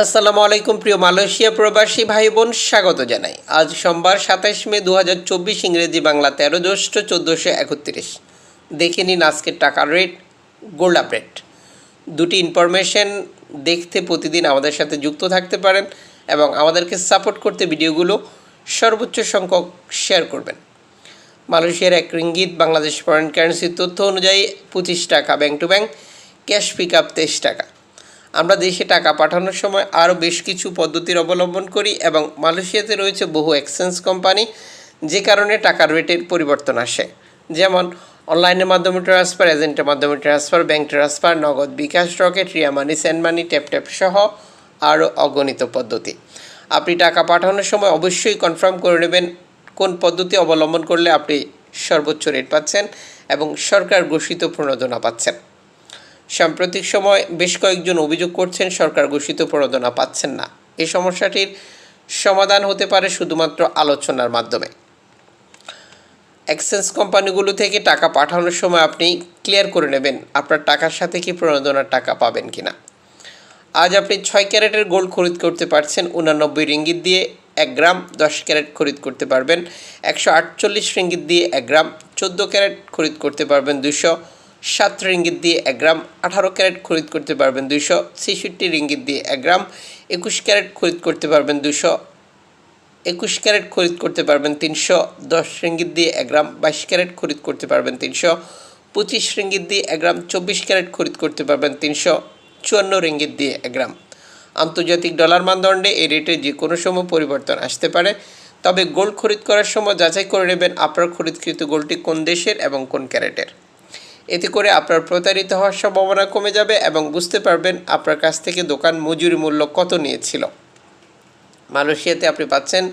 আসসালামু আলাইকুম, প্রিয় মালয়েশিয়া প্রবাসী ভাই বোন স্বাগত জানাই। আজ সোমবার সাতাশ মে দু হাজার চব্বিশ ইংরেজি বাংলা তেরো জ্যৈষ্ঠ চোদ্দোশো একত্রিশ। দেখে নিন আজকের টাকার রেট, গোল্ড আপডেট দুটি ইনফরমেশন দেখতে প্রতিদিন আমাদের সাথে যুক্ত থাকতে পারেন এবং আমাদেরকে সাপোর্ট করতে ভিডিওগুলো সর্বোচ্চ সংখ্যক শেয়ার করবেন। মালয়েশিয়ার এক রিঙ্গিত বাংলাদেশ ফরেন কারেন্সির তথ্য অনুযায়ী পঁচিশ টাকা bank to bank, cash pick up তেইশ টাকা। আমরা দেশে টাকা পাঠানোর সময় আরও বেশ কিছু পদ্ধতির অবলম্বন করি এবং মালয়েশিয়াতে রয়েছে বহু এক্সচেঞ্জ কোম্পানি যে কারণে টাকার রেটের পরিবর্তন আসে। যেমন অনলাইনের মাধ্যমে ট্রান্সফার এজেন্টের মাধ্যমে transfer bank transfer Nagad bKash Rocket Ria money send money tap tap সহ আরও অগণিত পদ্ধতি। আপনি টাকা পাঠানোর সময় অবশ্যই কনফার্ম করে নেবেন কোন পদ্ধতি অবলম্বন করলে আপনি সর্বোচ্চ রেট পাচ্ছেন এবং সরকার ঘোষিত প্রণোদনা পাচ্ছেন। সাম্প্রতিক সময় বেশ কয়েকজন অভিযোগ করছেন সরকার ঘোষিত প্রণোদনা পাচ্ছেন না। এই সমস্যাটির সমাধান হতে পারে শুধুমাত্র আলোচনার মাধ্যমে। এক্সচেঞ্জ কোম্পানিগুলো থেকে টাকা পাঠানোর সময় আপনি ক্লিয়ার করে নেবেন আপনার টাকার সাথে কি প্রণোদনার টাকা পাবেন কিনা। আজ আপনি ছয় ক্যারেটের গোল্ড খরিদ করতে পারছেন উনানব্বই রিঙ্গিত দিয়ে এক গ্রাম, দশ ক্যারেট খরিদ করতে পারবেন, একশো আটচল্লিশ রিঙ্গিত দিয়ে এক গ্রাম, চোদ্দ ক্যারেট খরিদ করতে পারবেন, দুশো সাত রিঙ্গিত দিয়ে এক গ্রাম, আঠারো ক্যারেট খরিদ করতে পারবেন দুশো ছেষট্টি রিঙ্গিত দিয়ে এক গ্রাম, একুশ ক্যারেট খরিদ করতে পারবেন দুশো একুশ ক্যারেট খরিদ করতে পারবেন তিনশো, দশ রিঙ্গিত দিয়ে এক গ্রাম, বাইশ ক্যারেট খরিদ করতে পারবেন তিনশো, পঁচিশ রিঙ্গিত দিয়ে এক গ্রাম, চব্বিশ ক্যারেট খরিদ করতে পারবেন তিনশো, চুয়ান্ন রিঙ্গিত দিয়ে এক গ্রাম। আন্তর্জাতিক ডলার মানদণ্ডে এই রেটে যে কোনো সময় পরিবর্তন আসতে পারে। তবে গোল্ড খরিদ করার সময় যাচাই করে নেবেন আপনার খরিদকৃত গোল্ডটি কোন দেশের এবং কোন ক্যারেটের। এতে করে আপনার প্রতারিত হওয়ার সম্ভাবনা কমে যাবে এবং বুঝতে পারবেন আপনার কাছ থেকে দোকান মজুরি মূল্য কত নিয়েছিল। মালয়েশিয়াতে আপনি পাচ্ছেন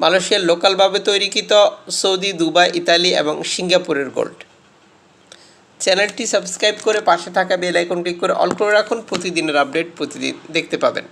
মালয়েশিয়ার লোকালভাবে তৈরিকৃত সৌদি, দুবাই, ইতালি এবং সিঙ্গাপুরের গোল্ড। চ্যানেলটি সাবস্ক্রাইব করে পাশে থাকা বেল আইকন ক্লিক করে অল করে রাখুন। প্রতিদিনের আপডেট প্রতিদিন দেখতে পাবেন।